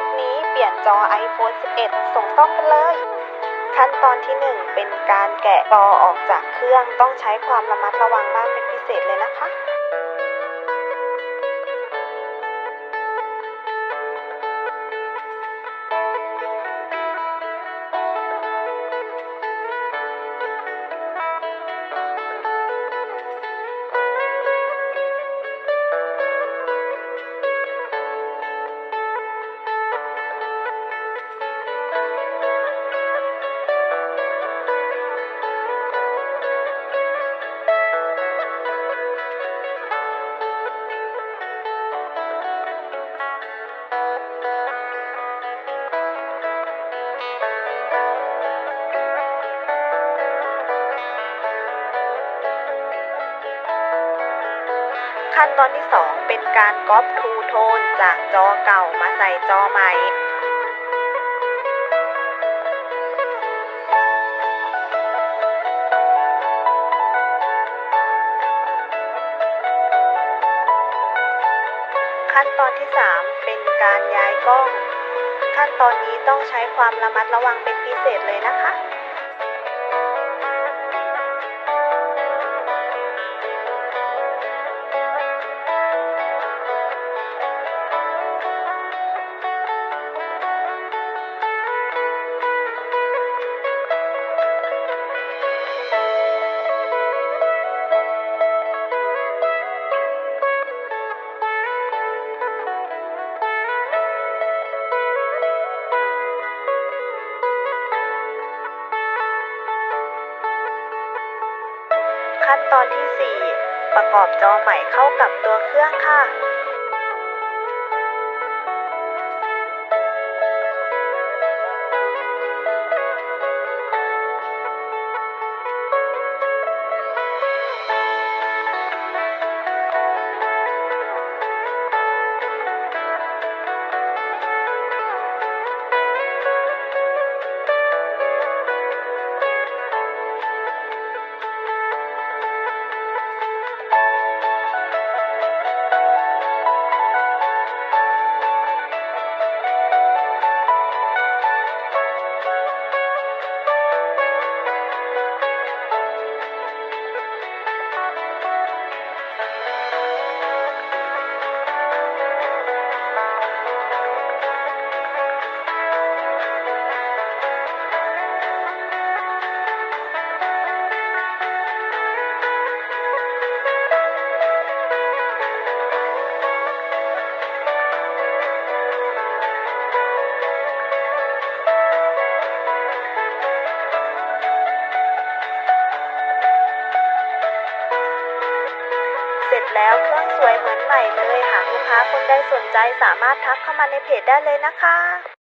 สนี้เปลี่ยนจอ iPhone 11 ส่งต่องกันเลย ขั้นตอนที่ 1 เป็นการแกะจอออกจากเครื่องต้องใช้ความระมัดระวังมากเป็นพิเศษเลยนะคะ ขั้นตอนที่ 2 เป็นการก๊อปทูโทนจากจอเก่ามาใส่จอใหม่ขั้นตอนที่ 3 เป็นการย้ายกล้อง ขั้นตอนนี้ต้องใช้ความระมัดระวังเป็นพิเศษเลยนะคะ ขั้นตอนที่ 4 ประกอบจอใหม่เข้ากับตัวเครื่องค่ะ แล้วเครื่องสวยเหมือนใหม่เลย หากลูกค้าคนใดสนใจสามารถทักเข้ามาในเพจได้เลยนะคะ